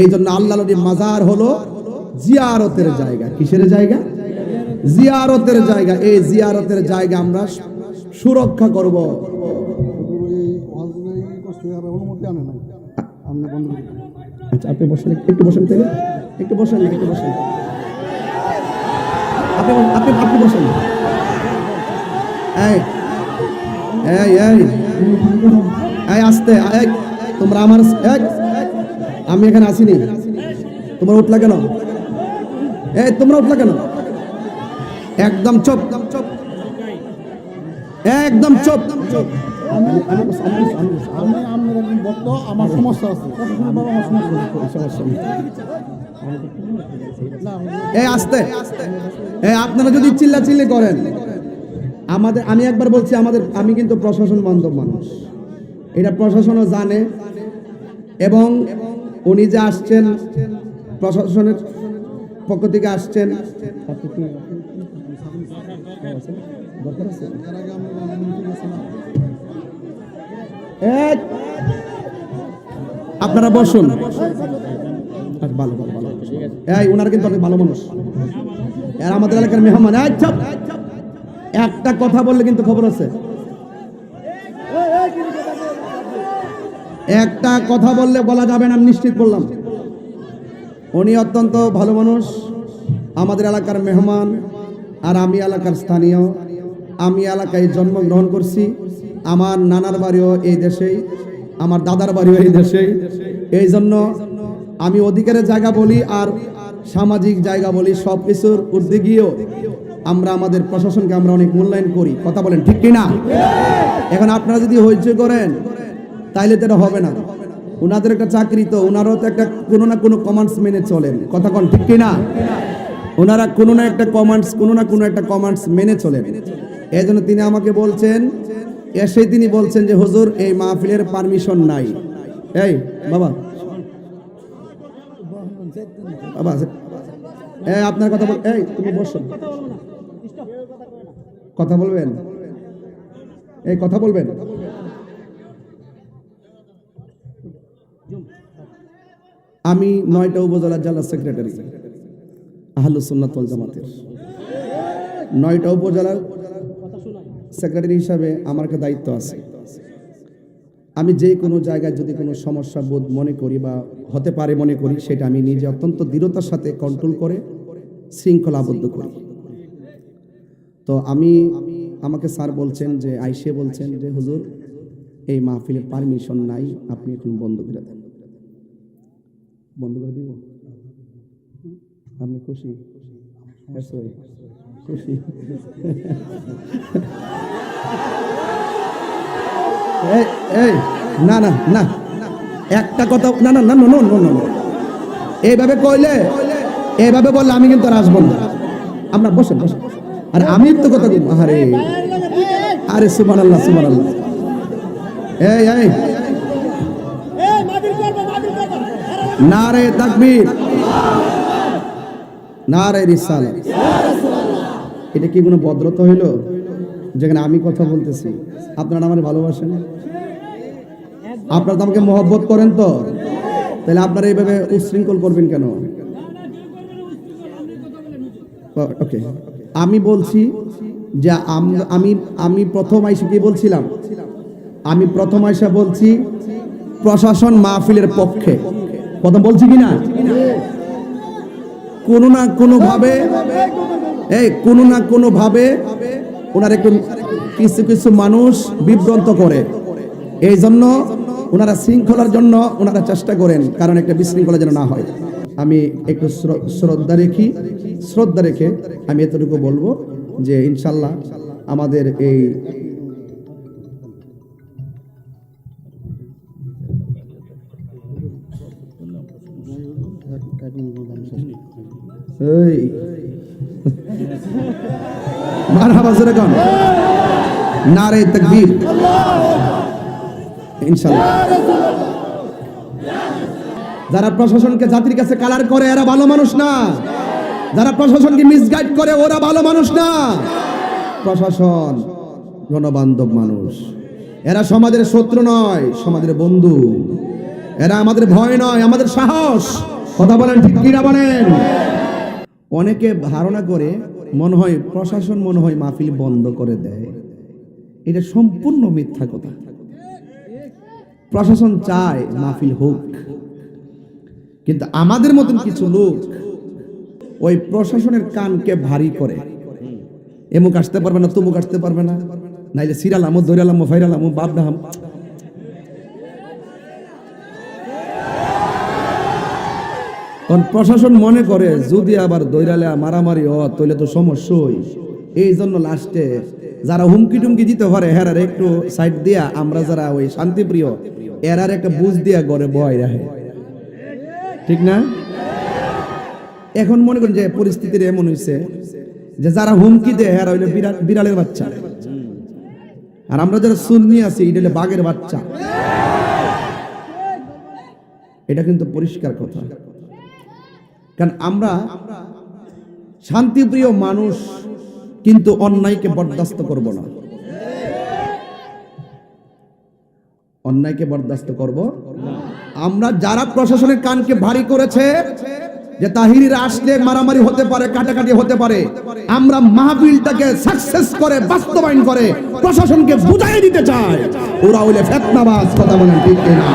এই জন্য আল্লাহ নবীর মাজার হলো জিয়ারতের জায়গা। কিসের জায়গা? জিয়ারতের জায়গা। এই জিয়ারতের জায়গা আমরা সুরক্ষা করব। একটু আপনি আপনি আপনি বসেন। এই আসতে তোমরা আমার, এক। আমি এখানে আসিনি। তোমরা উঠলা কেন? এই, তোমরা উঠলা কেন? একদম চুপ। একদম চুপ। আমার সমস্যা আছে এই আসতে। এই আপনারা যদি চিল্লা চিল্লি করেন, আমাদের, আমি একবার বলছি, আমাদের, আমি কিন্তু প্রশাসন বান্ধব মানুষ। এটা প্রশাসনও জানে এবং উনি যে আসছেন, প্রশাসনের পক্ষ থেকে আসছেন? এর। আপনারা বসুন। ভালো ওনারা কিন্তু অনেক ভালো মানুষ। আর আমাদের এলাকার মেহমান। একটা কথা বললে কিন্তু খবর আছে। একটা কথা বললে বলা যাবে না, আমি নিশ্চিত বললাম। উনি অত্যন্ত ভালো মানুষ, আমাদের এলাকার মেহমান, আর আমি এলাকার স্থানীয়। আমি এলাকায় জন্মগ্রহণ করছি, আমার নানার বাড়িও এই দেশেই, আমার দাদার বাড়িও এই দেশেই। এই জন্য আমি অধিকারের জায়গা বলি আর সামাজিক জায়গা বলি সব কিছুর ঊর্ধ্বে গিয়েও আমরা আমাদের প্রশাসনকে আমরা অনেক মূল্যায়ন করি। কথা বলেন, ঠিক কিনা? এখন আপনারা যদি হইচই করেন তাইলে তো হবে না। ওনাদের একটা চাকরি তো ওনারও তো একটা কোনো না কোনো কমান্ডস মেনে চলেন। কথা কন, ঠিক কিনা? ওনারা কোনো না একটা কমান্ডস কোনো না কোনো একটা কমান্ডস মেনে চলেন। এই জন্য তিনি আমাকে বলছেন এসে তিনি বলছেন যে, হুজুর, এই মাহফিলের পারমিশন নাই। এই, বাবা। বাবা এই আপনার কথা বল এই, তুমি বসো। কথা বলবেন? এই, কথা বলবেন? আমি নয়টা উপজেলার জেলা সেক্রেটারি আহলুসুন্নাতল জামাতের। নয়টা উপজেলার সেক্রেটারি হিসাবে আমার দায়িত্ব আছে। আমি যে কোনো জায়গায় যদি কোনো সমস্যা বোধ মনে করি বা হতে পারে মনে করি, সেটা আমি নিজে অত্যন্ত দৃঢ়তার সাথে কন্ট্রোল করে, শৃঙ্খলা আবদ্ধ করি। তো আমি, আমাকে স্যার বলছেন যে আইসে বলছেন যে, হুজুর, এই মাহফিলের পারমিশন নাই, আপনি এখন বন্ধ করে দেন। বন্ধ করে দিব? আপনি খুশি? Yes, খুশি। এই না না না। একটা কথা না না না নো নো নো নো এইভাবে কইলে এইভাবে বললে আমি কিন্তু আসব না আমরা বসেন বসেন। আরে আমি তো কথা আরে আরে সুমান আল্লাহ সুমান আল্লাহ এই এই। নারে তাকবীর। নারে রিসালাত। এটা কি কোনো ভদ্রতা হইল? যেখানে আমি কথা বলতেছি। আপনারা আমার ভালোবাসেন? আপনারা তো আমাকে মহব্বত করেন তো? তাহলে আপনারা এইভাবে উশৃঙ্খল করবেন কেন? ওকে। আমি বলছি যে আমি আমি প্রথম আইসা কি বলছিলাম? আমি প্রথম আইসা বলছি প্রশাসন মাহফিলের পক্ষে। প্রথম বলছি কি না কোনো না কোনো ভাবে এই, কোনো না কোনো ভাবে ওনার একটু কিছু কিছু মানুষ বিভ্রান্ত করে। এই জন্য ওনারা শৃঙ্খলার জন্য ওনারা চেষ্টা করেন, কারণ একটা বিশৃঙ্খলা যেন না হয়। আমি একটু শ্রদ্ধা রেখি, শ্রদ্ধা রেখে আমি এতটুকু বলব যে ইনশাল্লাহ আমাদের এই নারে যারা প্রশাসনকে জাতির কাছে কালার করে, এরা ভালো মানুষ না। যারা প্রশাসনকে মিসগাইড করে, ওরা ভালো মানুষ না। প্রশাসন জনবান্ধব মানুষ। এরা সমাজের শত্রু নয়, সমাজের বন্ধু। এরা আমাদের ভয় নয়, আমাদের সাহস। কথা বলেন ঠিক কিনা বলেন? অনেকে ধারণা করে মনে হয়, প্রশাসন মনে হয় মাহফিল বন্ধ করে দেয়। এটা সম্পূর্ণ মিথ্যা কথা। প্রশাসন চায় মাহফিল হোক। কিন্তু আমাদের মতন কিছু লোক ওই প্রশাসনের কানকে ভারী করে। এমুক আসতে পারবে না, তুমুক আসতে পারবে না। নাইলে সিরালামো, দৈরালামো, ফাইরালামো বাপ তখন প্রশাসন মনে করে, যদি আবার দৈরালে মারামারি হ তাহলে তো সমস্যাই। এই জন্য লাস্টে যারা হুমকি টুমকি দিতে পারে হেরার একটু সাইড দিয়া আমরা যারা ওই শান্তিপ্রিয় এরার একটা বুঝ দিয়া গড়ে বয় রাখে। ঠিক না? এখন মনে করেন যে পরিস্থিতির এমন হয়েছে যে যারা হুমকি দেয় হেরা হইলে বিড়াল- বিড়ালের বাচ্চা। আর আমরা যারা সুন্নি আছি, এটা হইলে বাঘের বাচ্চা। এটা কিন্তু পরিষ্কার কথা। কারণ আমরা শান্তিপ্রিয় মানুষ, কিন্তু অন্যায়কে বরদাস্ত করব না। অন্যায়কে বরদাস্ত করব আমরা যারা প্রশাসনের কানকে ভারী করেছে, যে তাহিরিরা আসলে মারামারি হতে পারে, কাটাকাটি হতে পারে, আমরা মাহফিলটাকে সাকসেস করে, বাস্তবায়ন করে, প্রশাসনকে বুঝাই দিতে চাই। ওরা হইলে ফেতনাবাজ, কথা বলেন ঠিক না